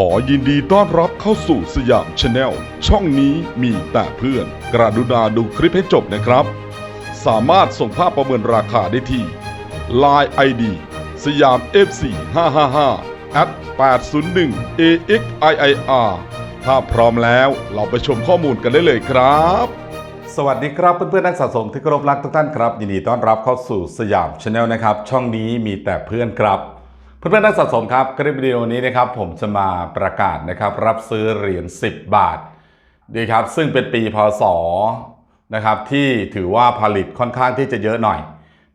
ขอยินดีต้อนรับเข้าสู่สยามชาแนลช่องนี้มีแต่เพื่อน กระดุณาดูคลิปให้จบนะครับ สามารถส่งภาพประเมินราคาได้ที่ Line ID สยาม FC 555 at 801 AXIIR ถ้าพร้อมแล้วเราไปชมข้อมูลกันได้เลยครับ สวัสดีครับเพื่อนๆนักสะสมที่เคารพรักทุกท่านครับ ยินดีต้อนรับเข้าสู่สยามชาแนลนะครับ ช่องนี้มีแต่เพื่อนครับ เพื่อนๆนักสะสมครับคลิปวิดีโอนี้นะครับผมจะมาประกาศนะครับรับซื้อเหรียญ10 บาทดีครับซึ่งเป็นปีพศนะครับที่ถือว่าผลิตค่อนข้างที่จะเยอะหน่อย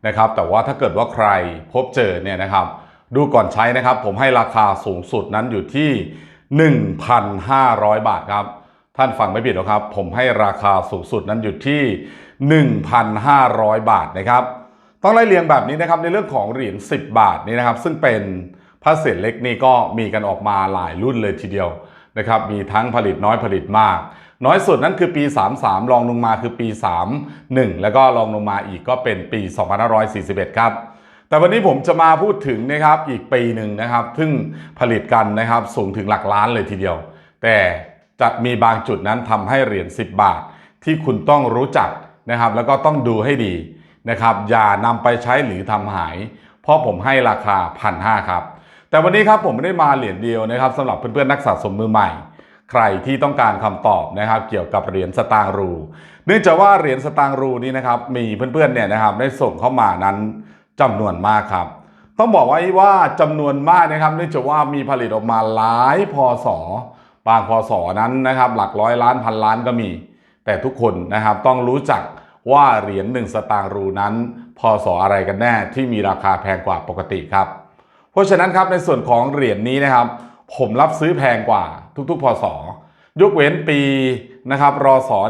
นะครับแต่ว่าถ้าเกิดว่าใครพบเจอเนี่ยนะครับ ดูก่อนใช้นะครับ ผมให้ราคาสูงสุดนั้นอยู่ที่ 1,500 บาทครับ ท่านฟังไม่ผิดหรอกครับ ผมให้ราคาสูงสุดนั้นอยู่ที่ 1,500 บาทนะครับ ต้องไล่เรียงแบบนี้นะครับในเรื่องของเหรียญ10 บาทนี่นะครับ ซึ่งเป็นพระเศษเล็กนี่ก็มีกันออกมาหลายรุ่นเลยทีเดียวนะครับมีทั้งผลิตน้อยผลิตมาก น้อยสุดนั้นคือปี 33รองลงมาคือปี 31 แล้วก็รองลงมาอีกก็เป็นปี 2541 ครับแต่วันนี้ผมจะมาพูดถึงนะครับอีกปีหนึ่งนะครับซึ่งผลิตกันนะครับสูงถึงหลักล้านเลยทีเดียว แต่จะมีบางจุดนั้นทำให้เหรียญ10 บาท ที่คุณต้องรู้จักนะครับ แล้วก็ต้องดูให้ดี นะครับอย่านำไปใช้หรือทำหาย เพราะผมให้ราคาพันห้าครับ แต่วันนี้ครับผมไม่ได้มาเหรียญเดียวนะครับสำหรับเพื่อนๆนักสะสมมือใหม่ ใครที่ต้องการคำตอบนะครับ เกี่ยวกับเหรียญสตางรู เนื่องจากว่าเหรียญสตางรูนี้นะครับมีเพื่อนๆเนี่ยนะครับได้ส่งเข้ามานั้นจำนวนมากครับต้องบอกไว้ว่าจำนวนมากนะครับเนื่องจากว่ามีผลิตออกมาหลายพศบางพศนั้นนะครับ หลักร้อยล้านพันล้านก็มี แต่ทุกคนนะครับต้องรู้จัก ว่าเหรียญหนึ่งสตางค์รูนั้นพศออะไรกันแน่ที่มีราคาแพงกว่าปกติครับ เพราะฉะนั้นครับในส่วนของเหรียญนี้นะครับ ผมรับซื้อแพงกว่าทุกๆ พศยกเว้นปีนะครับรอสอ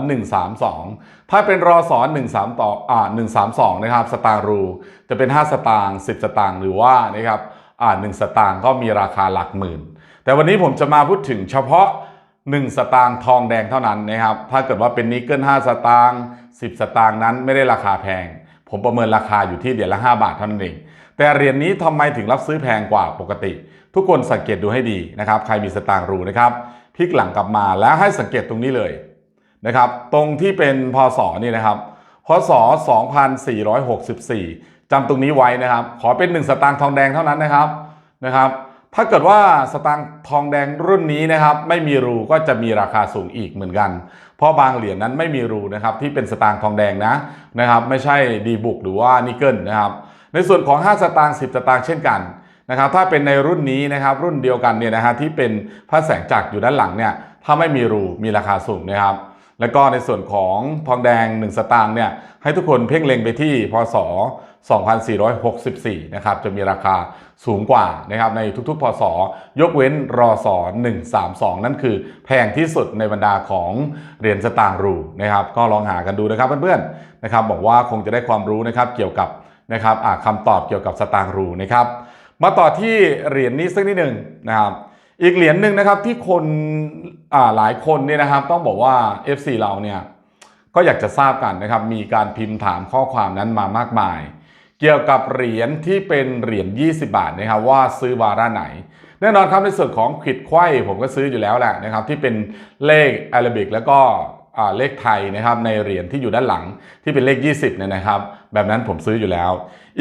132 ถ้าเป็นรอสอ13ต่ออ่า132 นะครับ สตางค์รู จะเป็น 5 สตางค์10 สตางค์หรือว่านะครับอ่า1สตางค์ก็มีราคาหลักหมื่น แต่วันนี้ผมจะมาพูดถึงเฉพาะ 1 สตางค์ทองแดงเท่านั้นนะครับ ถ้าเกิดว่าเป็นนิกเกิล5สตางค์10 สตางค์นั้นไม่ได้ราคาแพง ผมประเมินราคาอยู่ที่เหรียญละ 5 บาทเท่านั้นเอง แต่เหรียญนี้ทำไมถึงรับซื้อแพงกว่าปกติ ทุกคนสังเกตดูให้ดีนะครับ ใครมีสตางค์รูนะครับ พลิกหลังกลับมาแล้วให้สังเกตตรงนี้เลยนะครับ ตรงที่เป็นพศนี่นะครับ พศ 2464จำตรงนี้ไว้นะครับ ขอเป็น 1 สตางค์ทองแดงเท่านั้นนะครับนะครับ ถ้าเกิดว่าสตางค์ทองแดงรุ่นนี้นะครับ ไม่มีรูก็จะมีราคาสูงอีกเหมือนกัน เพราะบางเหรียญนั้นไม่มีรูนะครับที่เป็นสตางค์ทองแดงนะนะครับ ไม่ใช่ดีบุกหรือว่านิกเกิลนะครับในส่วนของ 5 สตางค์10 สตางค์เช่นกันนะครับ ถ้าเป็นในรุ่นนี้นะครับรุ่นเดียวกันเนี่ยนะฮะที่เป็นพระแสงจักรอยู่ด้านหลังเนี่ยถ้าไม่มีรูมีราคาสูงนะครับ แล้วก็ในส่วนของทองแดง 1 สตางค์เนี่ยให้ทุกคนเพ่งเล็งไปที่พศ 2464 นะครับจะมีราคาสูงกว่านะครับในทุกๆ พศ ยกเว้นรอสอ132 นั่นคือแพงที่สุดในบรรดาของเหรียญสตางค์รูนะครับก็ลองหากันดูนะครับเพื่อนๆนะครับบอกว่าคงจะได้ความรู้นะครับเกี่ยวกับนะครับอ่าคำตอบเกี่ยวกับสตางค์รูนะครับมาต่อที่เหรียญนี้สักนิดหนึ่งนะครับ อีกเหรียญหนึ่งนะครับที่คนหลายคนเนี่ยนะครับต้องบอกว่า FC เราเนี่ยก็อยากจะทราบกันนะครับ มีการพิมพ์ถามข้อความนั้นมามากมาย เกี่ยวกับเหรียญที่เป็นเหรียญ 20 บาทนะครับว่าซื้อวาระไหน แน่นอนครับในส่วนของขิดไขว้ผมก็ซื้ออยู่แล้วแหละนะครับที่เป็นเลขอาราบิกแล้วก็เลขไทยนะครับในเหรียญที่อยู่ด้านหลังที่เป็นเลข 20เนี่ยนะครับ แบบนั้นผมซื้ออยู่แล้ว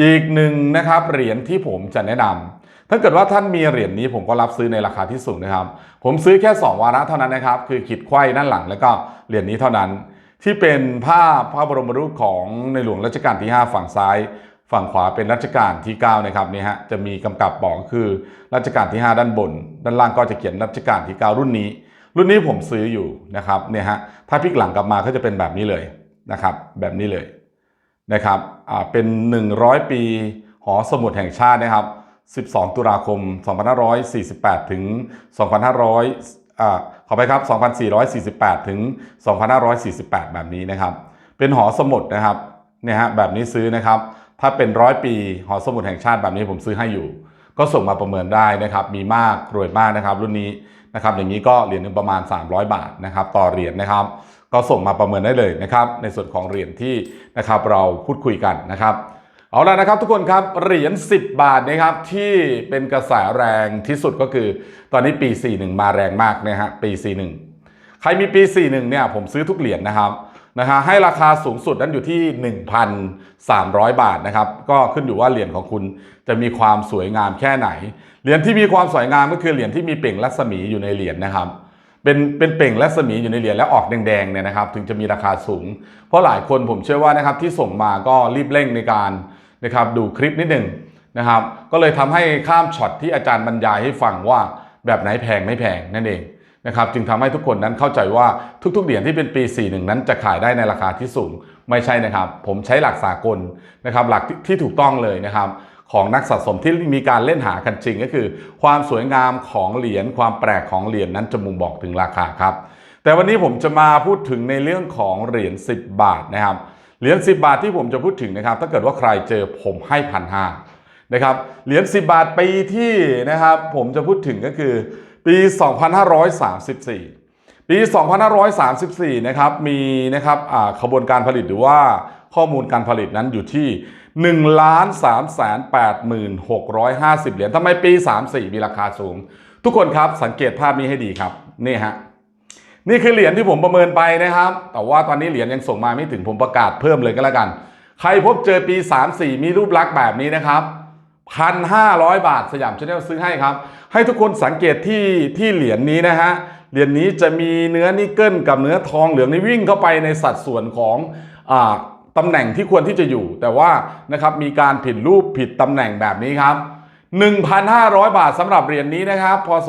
อีกหนึ่งนะครับเหรียญที่ผมจะแนะนำ ถ้าเกิดว่าท่านมีเหรียญนี้ผมก็รับซื้อในราคาที่สูงนะครับ ผมซื้อแค่ 2 วาระเท่านั้นนะครับ คือขีดไขว้ด้านหลังแล้วก็เหรียญนี้เท่านั้น ที่เป็นภาพพระบรมรูปของในหลวงรัชกาลที่ 5 ฝั่งซ้าย ฝั่งขวาเป็นรัชกาลที่ 9 นะครับนี่ฮะจะมีกำกับบอกคือรัชกาลที่ 5 ด้านบน ด้านล่างก็จะเขียนรัชกาลที่ 9 รุ่นนี้ รุ่นนี้ผมซื้ออยู่นะครับเนี่ยฮะถ้าพลิกหลังกลับมาก็จะเป็นแบบนี้เลยนะครับแบบนี้เลยนะครับอ่าเป็น 100 ปีหอสมุดแห่งชาตินะครับ 12 ตุลาคม 2548 ถึง 2500อ่าขอไปครับ 2448 ถึง 2548 แบบนี้นะครับ เป็นหอสมุดนะครับเนี่ยฮะแบบนี้ซื้อนะครับ ถ้าเป็นร้อยปีหอสมุดแห่งชาติแบบนี้ผมซื้อให้อยู่ ก็ส่งมาประเมินได้นะครับ มีมากรวยมากนะครับ รุ่นนี้นะครับอย่างนี้ก็เหรียญนึงประมาณ 300 บาทนะครับ ต่อเหรียญนะครับ ก็ส่งมาประเมินได้เลยนะครับ ในส่วนของเหรียญที่นะครับเราพูดคุยกันนะครับ เอาละนะครับทุกคนครับเหรียญ10 บาทนะครับที่เป็นกระแสแรงที่สุดก็คือ ตอนนี้ปี 41 มาแรงมากนะฮะปี 41 ใครมีปี 41 เนี่ยผมซื้อทุกเหรียญนะครับนะฮะให้ราคาสูงสุดนั้นอยู่ที่ 1,300 บาทนะครับก็ขึ้นอยู่ว่าเหรียญของคุณจะมีความสวยงามแค่ไหน เหรียญที่มีความสวยงามก็คือเหรียญที่มีเปล่งรัศมีอยู่ในเหรียญนะครับเป็นเป็นเปล่งรัศมีอยู่ในเหรียญแล้วออกแดงๆเนี่ยนะครับ ถึงจะมีราคาสูง เพราะหลายคนผมเชื่อว่านะครับที่ส่งมาก็รีบเร่งในการ นะครับดูคลิปนิดหนึ่งนะครับก็เลยทำให้ข้ามช็อตที่อาจารย์บรรยายให้ฟังว่าแบบไหนแพงไม่แพงนั่นเองนะครับจึงทำให้ทุกคนนั้นเข้าใจว่าทุกๆเหรียญที่เป็นปี 41 นั้นจะขายได้ในราคาที่สูงไม่ใช่นะครับ ผมใช้หลักสากลนะครับหลักที่ที่ถูกต้องเลยนะครับของนักสะสมที่มีการเล่นหากันจริงก็คือ ความสวยงามของเหรียญความแปลกของเหรียญนั้นจะมุงบอกถึงราคาครับ แต่วันนี้ผมจะมาพูดถึงในเรื่องของเหรียญ10 บาทนะครับ เหรียญ10 บาทที่ผมจะพูดถึงนะครับ ถ้าเกิดว่าใครเจอผมให้พันห้านะครับ เหรียญ10 บาทปีที่นะครับ ผมจะพูดถึงก็คือปี 2534 ปี 2534 นะครับ มีนะครับขบวนการผลิตหรือว่าข้อมูลการผลิตนั้นอยู่ที่ 1 3 8 6 5 0 เหรียญทำไมปี 34 มีราคาสูง ทุกคนครับสังเกตภาพนี้ให้ดีครับ นี่ฮะ นี่คือเหรียญที่ผมประเมินไปนะครับ แต่ว่าตอนนี้เหรียญยังส่งมาไม่ถึงผมประกาศเพิ่มเลยก็แล้วกัน ใครพบเจอปี 34 มีรูปลักษณ์แบบนี้นะครับพันห้าร้อยบาทสยามชาแนลซื้อให้ครับ ให้ทุกคนสังเกตที่ที่เหรียญนี้นะฮะเหรียญนี้จะมีเนื้อนิกเกิลกับเนื้อทองเหลืองนี่วิ่งเข้าไปในสัดส่วนของอ่าตำแหน่งที่ควรที่จะอยู่ แต่ว่านะครับมีการผิดรูปผิดตำแหน่งแบบนี้ครับ 1,500 บาทสำหรับเหรียญนี้นะครับพศ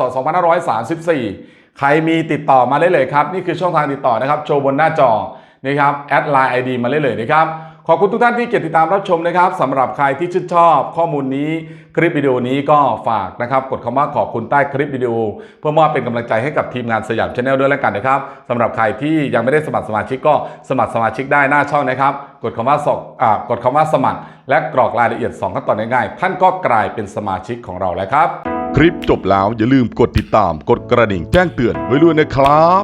2534 ใครมีติดต่อมาได้เลยครับ นี่คือช่องทางติดต่อนะครับ โชว์บนหน้าจอนะครับแอดไลน์ไอดีมาได้เลยนะครับ ขอบคุณทุกท่านที่เกียรติดตามรับชมนะครับสำหรับใครที่ชื่นชอบข้อมูลนี้คลิปวิดีโอนี้ก็ฝากนะครับ กดคำว่าขอบคุณใต้คลิปวิดีโอ เพื่อมอบเป็นกำลังใจให้กับทีมงานสยามชาแนลด้วยแล้วกันนะครับสำหรับใครที่ยังไม่ได้สมัครสมาชิกก็สมัครสมาชิกได้หน้าช่องนะครับ กดคำว่าสอกอ่ากดคำว่าสมัคร และกรอกรายละเอียด 2 ขั้นตอนง่ายๆท่านก็กลายเป็นสมาชิกของเราแล้วครับ คลิปจบแล้วอย่าลืมกดติดตามกดกระดิ่งแจ้งเตือนไว้ด้วยนะครับ